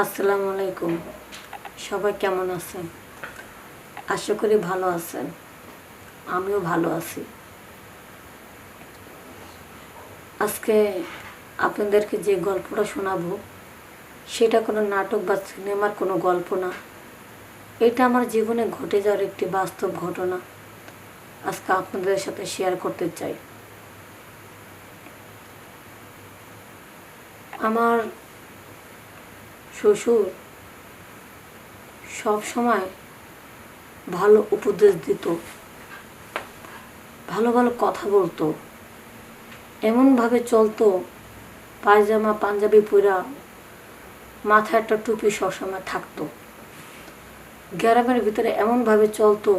আসসালামু আলাইকুম। সবাই কেমন আছেন? আশা করি ভালো আছেন। আমিও ভালো আছি। আজকে আপনাদেরকে যে গল্পটা শোনাবো, সেটা কোনো নাটক বা সিনেমার কোনো গল্প না। এটা আমার জীবনে ঘটে যাওয়ার একটি বাস্তব ঘটনা। আজকে আপনাদের সাথে শেয়ার করতে চাই। আমার শ্বশুর সব সময় ভালো উপদেশ দিত, ভালো ভালো কথা বলতো, এমনভাবে চলতো, পায়জামা, পাঞ্জাবি পরা মাথায় একটা টুপি সবসময় থাকতো। গ্রামের ভিতরে এমনভাবে চলতো,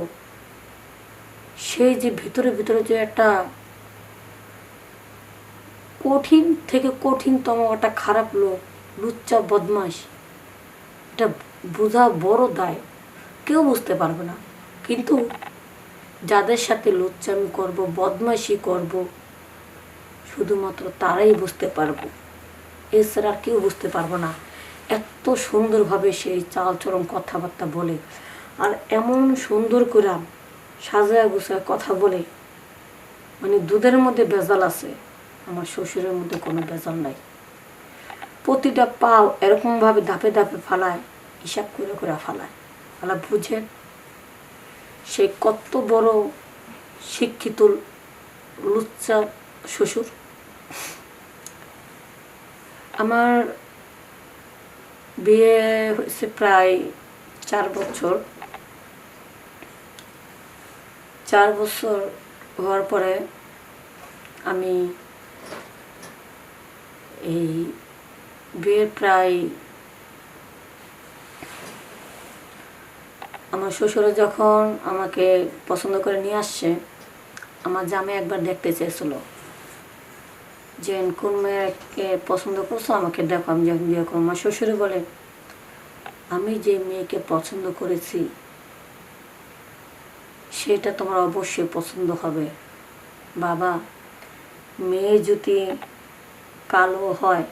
সেই যে ভিতরে ভিতরে যে একটা কঠিন থেকে কঠিনতম একটা খারাপ লোক, লুচ্চা বদমাস এটা বোঝা বড় দায়। কেউ বুঝতে পারবে না। কিন্তু যাদের সাথে লুচ্চামি করব, বদমাইশি করব, শুধুমাত্র তারাই বুঝতে পারব। এছাড়া কেউ বুঝতে পারব না। এত সুন্দরভাবে সেই চালচরণ কথাবার্তা বলে। আর এমন সুন্দর করে সাজায় গুছায় কথা বলে। মানে দুধের মধ্যে বেজাল আছে। আমার শ্বশুরের মধ্যে কোনো ভেজাল নাই। প্রতিটা পাও এরকমভাবে ধাপে ধাপে ফালায়, হিসাব করে করে ফালায়। ফালা বুঝেন সে কত বড় শিক্ষিত লুচ্চা শ্বশুর। আমার বিয়ে হয়েছে প্রায় চার বছর। চার বছর হওয়ার পরে আমি এই বিয়ের প্রায় আমার শ্বশুরে যখন আমাকে পছন্দ করে নিয়ে আসছে, আমার জামে একবার দেখতে চেয়েছিল। যে কোন মেয়েকে পছন্দ করছ আমাকে দেখো। আমি যখন বিয়ে করব আমার শ্বশুরে বলে, আমি যে মেয়েকে পছন্দ করেছি, সেটা তোমার অবশ্যই পছন্দ হবে। বাবা, মেয়ে যদি কালো হয়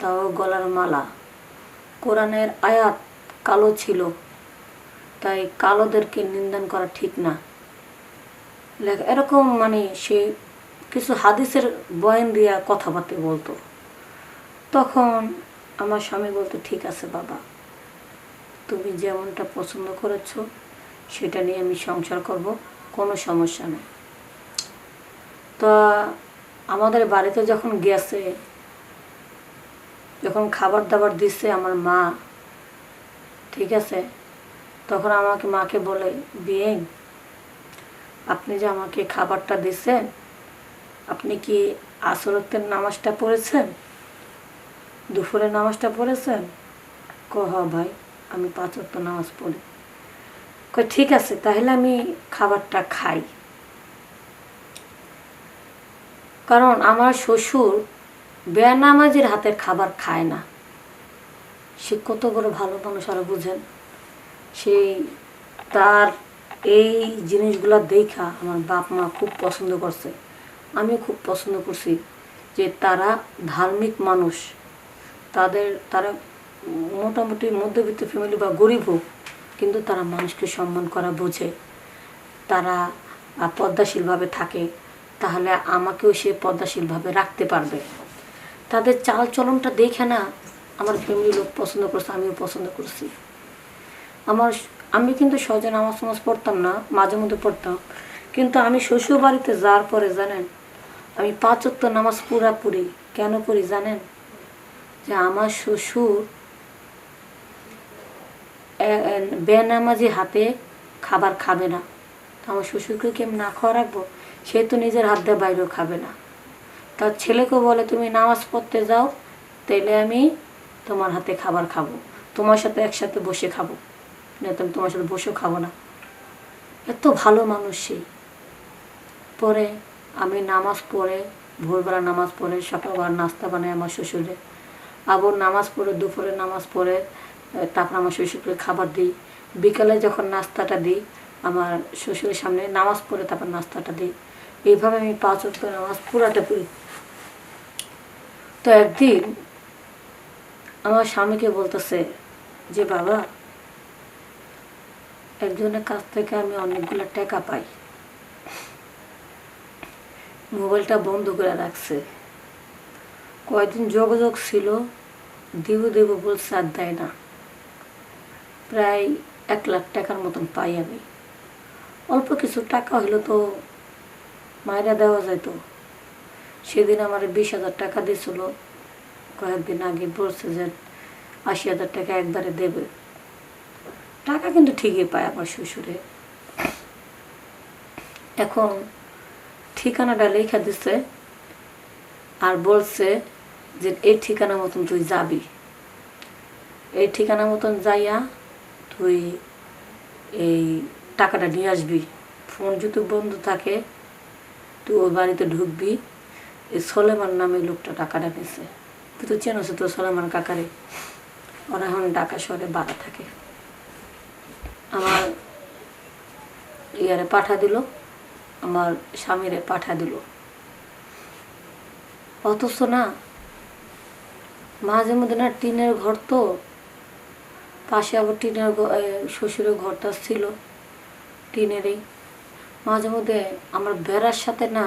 তাও গলার মালা। কোরআনের আয়াত কালো ছিল, তাই কালোদেরকে নিন্দন করা ঠিক না। লেখ, এরকম মানে সে কিছু হাদিসের বয়ান দিয়া কথাবার্তা বলতো। তখন আমার স্বামী বলতো, ঠিক আছে বাবা, তুমি যেমনটা পছন্দ করেছ, সেটা নিয়ে আমি সংসার করব, কোনো সমস্যা নেই। তা আমাদের বাড়িতে যখন গেছে যখন খাবার দাবার দিচ্ছে আমার মা, ঠিক আছে? তখন আমাকে মাকে বলে বিয়ে আপনি যে আমাকে খাবারটা দিচ্ছেন আপনি কি আসরতের নামাজটা পড়েছেন? দুপুরের নামাজটা পড়েছেন? ক, হ, ভাই, আমি পাঁচ ওয়াক্ত নামাজ পড়ি। কয় ঠিক আছে, তাহলে আমি খাবারটা খাই। কারণ আমার শ্বশুর বেনামাজির হাতের খাবার খায় না। সে কত বড় ভালো মানুষ, আরও বুঝেন? সেই তার এই জিনিসগুলো দেখা আমার বাপ মা খুব পছন্দ করছে। আমি খুব পছন্দ করছি যে তারা ধার্মিক মানুষ। তাদের, তারা মোটামুটি মধ্যবিত্ত ফ্যামিলি বা গরিব হোক, কিন্তু তারা মানুষকে সম্মান করা বোঝে। তারা পদ্মাশীলভাবে থাকে, তাহলে আমাকেও সে পদ্মাশীলভাবে রাখতে পারবে। তাদের চাল চলনটা দেখে না আমার ফ্যামিলি লোক পছন্দ করছে, আমিও পছন্দ করছি। আমার আমি কিন্তু সহজে নামাজ নামাজ পড়তাম না, মাঝে মধ্যে পড়তাম। কিন্তু আমি শ্বশুর বাড়িতে যাওয়ার পরে জানেন, আমি পাঁচ ওয়াক্ত নামাজ পুরা পড়ি। কেন পড়ি জানেন? যে আমার শ্বশুর বেনামাজি হাতে খাবার খাবে না। আমার শ্বশুরকে কি না খাওয়া রাখব? সে তো নিজের হাত দিয়ে বাইরেও খাবে না। তার ছেলেকে বলে, তুমি নামাজ পড়তে যাও, তাইলে আমি তোমার হাতে খাবার খাব। তোমার সাথে একসাথে বসে খাব। না তো আমি তোমার সাথে বসেও খাব না। এত ভালো মানুষ সে। পরে আমি নামাজ পড়ে, ভোরবেলা নামাজ পড়ে, সকালবেলা নাস্তা বানাই আমার শ্বশুরে। আবার নামাজ পড়ে, দুপুরে নামাজ পড়ে তারপর আমার শ্বশুরকে খাবার দিই। বিকালে যখন নাস্তাটা দিই, আমার শ্বশুরের সামনে নামাজ পড়ে তারপর নাস্তাটা দিই। এইভাবে আমি পাঁচ ওয়াক্ত নামাজ পুরাটা পড়ি। তো একদিন আমার স্বামীকে বলতেছে যে, বাবা, একজনের কাছ থেকে আমি অনেকগুলো টাকা পাই। মোবাইলটা বন্ধ করে রাখছে। কয়দিন যোগাযোগ ছিল দেব দেব বলছে আর দেয় না। প্রায় এক লাখ টাকার মতন পাই আমি। অল্প কিছু টাকা হইল তো মায়েরা দেওয়া যেত সেদিন আমার বিশ হাজার টাকা দিয়েছিল। কয়েকদিন আগে বলছে যে আশি হাজার টাকা একবারে দেবে। টাকা কিন্তু ঠিকই পায় আমার শ্বশুরে। এখন ঠিকানাটা লেখা দিছে আর বলছে যে এই ঠিকানা মতন তুই যাবি। এই ঠিকানা মতন যাইয়া তুই এই টাকাটা নিয়ে আসবি। ফোন যদি বন্ধ থাকে, তুই ওই বাড়িতে ঢুকবি। এই সোলেমান নামে লোকটা টাকাটা নিছে তুই তো চেনস তো সোলেমান কাকারে। ওরা এখন ঢাকা শহরে বাড়া থাকে। আমার ইয়ারে পাঠা দিল, আমার স্বামীরে পাঠা দিল। অথচ না, মাঝে মধ্যে না টিনের ঘর তো, পাশে আবার টিনের শ্বশুরের ঘরটা ছিল টিনেরই। মাঝে মধ্যে আমার বেড়ার সাথে না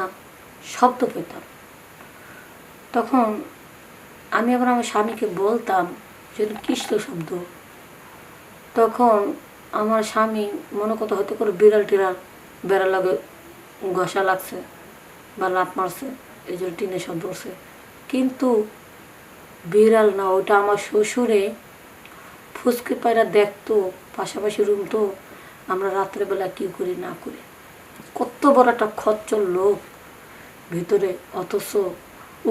শব্দ পেতাম। তখন আমি আবার আমার স্বামীকে বলতাম, যে কিসল শব্দ? তখন আমার স্বামী মনে করতে হয়তো করে বিড়াল টিড়াল বেড়া লাগে ঘষা লাগছে বা লাত মারছে, এই জন্য টিনে শব্দ উঠছে কিন্তু বিড়াল না ওটা আমার শ্বশুরে ফুসকে পায়রা দেখতো, পাশাপাশি রুম তো আমরা রাত্রেবেলা কি করি, না করি। কত বড় একটা খচ্চর লোক ভিতরে, অথচ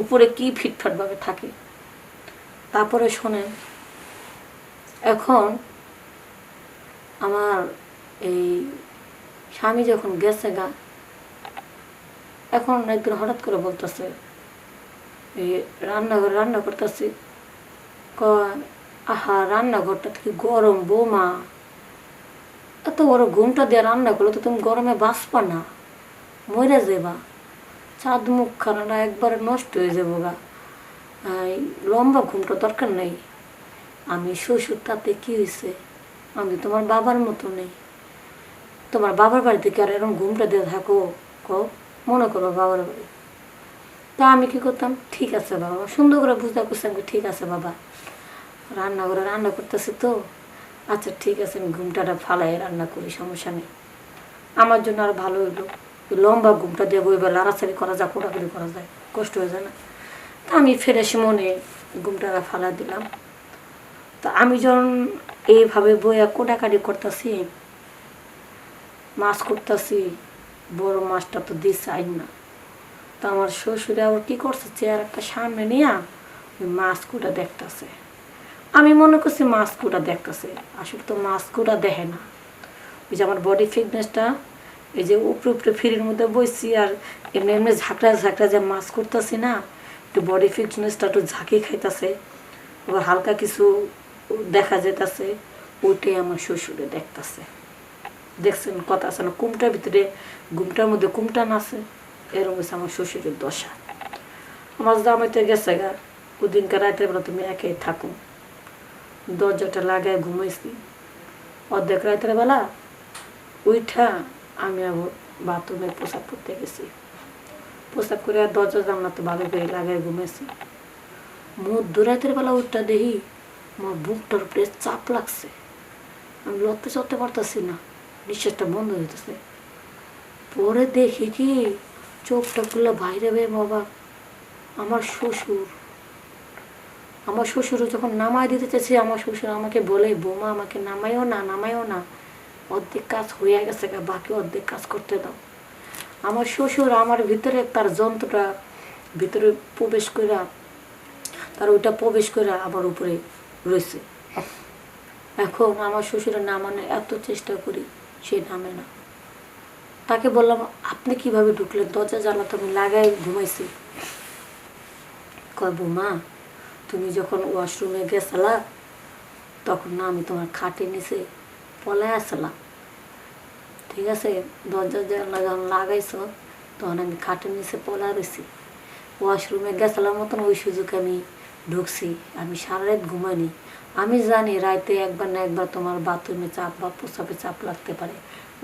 উপরে কি ফিটফাটভাবে থাকে। তারপরে শোনেন, এখন আমার এই স্বামী যখন গেছে গা, এখন একদিন হঠাৎ করে বলতেছে, এই রান্নাঘরে রান্না করতেছি। কয়, আহা, রান্নাঘরটা থেকে গরম বৌমা। এত বড় ঘুমটা দিয়ে রান্না করলে তো তুমি গরমে বাঁচবা না, মরে যাবা চাঁদ মুখ খানাটা একবারে নষ্ট হয়ে যাব গা। লম্বা ঘুমটা দরকার নেই। আমি শ্বশুর তাতে কী হয়েছে আমি তোমার বাবার মতো নেই। তোমার বাবার বাড়িতে কি আর এরকম ঘুমটা দিয়ে থাকো? কো মনে করো বাবার বাড়ি। তা আমি কি করতাম? ঠিক আছে বাবা, সুন্দর করে বুঝতে করছিলাম ঠিক আছে বাবা। রান্না করে রান্না করতেছি তো। আচ্ছা ঠিক আছে, আমি ঘুমটাটা ফালাই রান্না করি, সমস্যা নেই। আমার জন্য আর ভালো ওই লম্বা ঘুমটা দিয়ে বই বা লাড়াচাড়ি করা যায় কোটাকুটি করা যায়, কষ্ট হয়ে যায় না। তা আমি ফ্রেশ মনে ঘুমটাটা ফালা দিলাম। তা আমি যখন এইভাবে বইয়া কোটাকাটি করতেছি, মাছ করতেছি বড় মাছটা তো দিচ্ছে আইন না। তো আমার শ্বশুরে আবার কী করছে চেয়ার একটা সামনে নিয়ে ওই মাছ কুটা দেখতেছে। আমি মনে করছি মাছ কুটা দেখতেছে, আসলে তো মাছ কুটা দেখে না। ওই যে আমার বডি ফিটনেসটা এই যে উপরে উপরে ফিরির মধ্যে বসছি আর এমনি এমনি ঝাঁকড়া ঝাঁকড়া যে মাছ করতেছি না, একটু বডি ফিটনেসটা একটু ঝাঁকি খাইতেছে। আবার হালকা কিছু দেখা যেতেছে ওইটাই আমার শ্বশুরে দেখতেছে। দেখছেন কথা আছে না, কুমটার ভিতরে, ঘুমটার মধ্যে কুমটা নাচে এরকম হচ্ছে আমার শ্বশুরের দশা। আমার জামাইতে গেছে গা, ওদিনকার রাতের বেলা তুমি একাই থাকো। দরজাটা লাগায় ঘুমাইছি। অর্ধেক রাতের বেলা উইঠা আমি আবার বাথরুমে পোশাক করতে গেছি। পোশাক করে আর দরজা জানলা তো ভালো করে লাগায় ঘুমাইছি। মধ্য রাতের বেলা উঠটা দেখি আমার বুকটার উপরে চাপ লাগছে। আমি লড়তে চড়তে পারতেছি না, নিঃশ্বাসটা বন্ধ যেতেছে পরে দেখি কি, চোখটা খুলে বাইরে বের বাবা আমার শ্বশুর। আমার শ্বশুরও যখন নামায় দিতে চেয়েছি আমার শ্বশুর আমাকে বলে, বোমা, আমাকে নামাইও না নামাইও না। অর্ধেক কাজ হয়ে গেছে বাকি অর্ধেক কাজ করতে দাও। আমার শ্বশুর আমার ভিতরে তার যন্ত্রটা ভিতরে প্রবেশ করে, তার ওইটা প্রবেশ করে আমার উপরে রয়েছে। এখন আমার শ্বশুরের নামানোর এত চেষ্টা করি, সে নামে না। তাকে বললাম, আপনি কীভাবে ঢুকলেন? দরজা জানলা তো আমি লাগাই ঘুমাইছি। কয়, বৌমা, তুমি যখন ওয়াশরুমে গেছালা, তখন না আমি তোমার খাটে নিচে পলায় আসলাম। ঠিক আছে, দরজা লাগাইছ, তখন আমি খাটের নিচে পলা রয়েছি ওয়াশরুমে গেছিলাম মতন ওই সুযোগে আমি ঢুকছি, আমি সারা রাত ঘুমাইনি। আমি জানি রাতে একবার না একবার তোমার বাথরুমে চাপ বা প্রস্রাবে চাপ লাগতে পারে,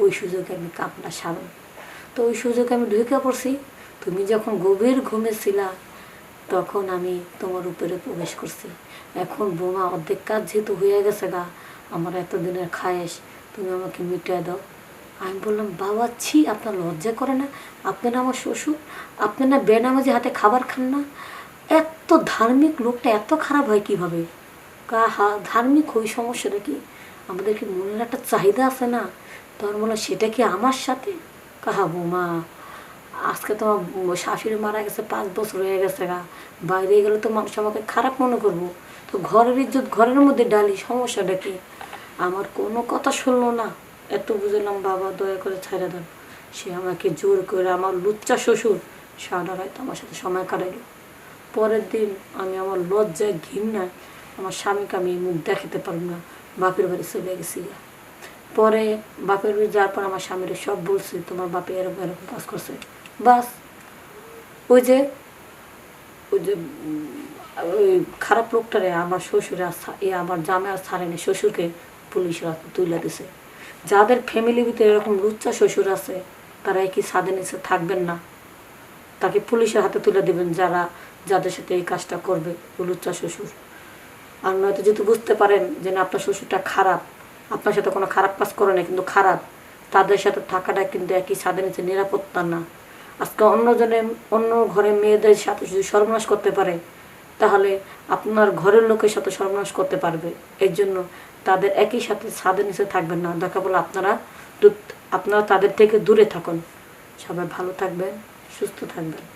ওই সুযোগে আমি কাপড়টা সারব। তো ওই সুযোগে আমি ঢুকে পড়ছি, তুমি যখন গভীর ঘুমেছিলা তখন আমি তোমার উপরে প্রবেশ করছি। এখন বোমা অর্ধেক কাজ যেহেতু হয়ে গেছে গা আমার এতদিনের খায়েশ, তুমি আমাকে মিটাই দাও। আমি বললাম, বাবা, ছি, আপনার লজ্জা করে না? আপনি না আমার শ্বশুর? আপনি না বেনামাজি হাতে খাবার খান না? এত ধার্মিক লোকটা এত খারাপ হয় কীভাবে? কাহা ধার্মিক ওই সমস্যাটা কি? আমাদের কি মনের একটা চাহিদা আছে না? তখন বললাম সেটা কি আমার সাথে? কাহা বোমা, আজকে তোমার শাশুড়ি মারা গেছে, পাঁচ বছর হয়ে গেছে গা। বাইরে গেলে তো মানুষ আমাকে খারাপ মনে করব। তো ঘরের ইজ্জত, ঘরের মধ্যে ডালি, সমস্যাটা কি? আমার কোনো কথা শুনলো না। এত বুঝলাম বাবা দয়া করে ছেড়ে দেন। সে আমাকে জোর করে আমার লুচ্চা শ্বশুর সারা রাত আমার সাথে সময় কাটাইল। পরের দিন আমি আমার লজ্জায় ঘৃণায় আমার স্বামীকে আমি মুখ দেখাতে পারব না, বাপের বাড়ি চলে গেছি পরে বাপের বাড়ি যাওয়ার পর আমার স্বামীর সব বলছি, তোমার বাপে এরকম এরকম কাজ করছে। বাস, ওই যে ওই যে, ওই খারাপ লোকটারে আমার শ্বশুরে আর এ আমার জামে আর ছাড়েনি শ্বশুরকে পুলিশরা তুলে দিছে। যাদের ফ্যামিলির ভিতরে এরকম লুচ্চা শ্বশুর আছে তারা কি ছাদে নিচে থাকবেন না? তাকে পুলিশের হাতে তুলে দেবেন যারা, যাদের সাথে এই কাজটা করবে লুচ্চা শ্বশুর। আর নয়তো যদি বুঝতে পারেন যে না, আপনার শ্বশুরটা খারাপ, আপনার সাথে কোনো খারাপ কাজ করে না কিন্তু খারাপ, তাদের সাথে থাকাটা কিন্তু একই ছাদের নিচে নিরাপত্তা না। আজকে অন্যজনে অন্য ঘরে মেয়েদের সাথে যদি সর্বনাশ করতে পারে, তাহলে আপনার ঘরের লোকের সাথে সর্বনাশ করতে পারবে। এর জন্য তাদের একই সাথে ছাদের নিচে থাকবেন না। দেখা বলে আপনারা আপনারা তাদের থেকে দূরে থাকুন। সবাই ভালো থাকবেন, সুস্থ থাকবেন।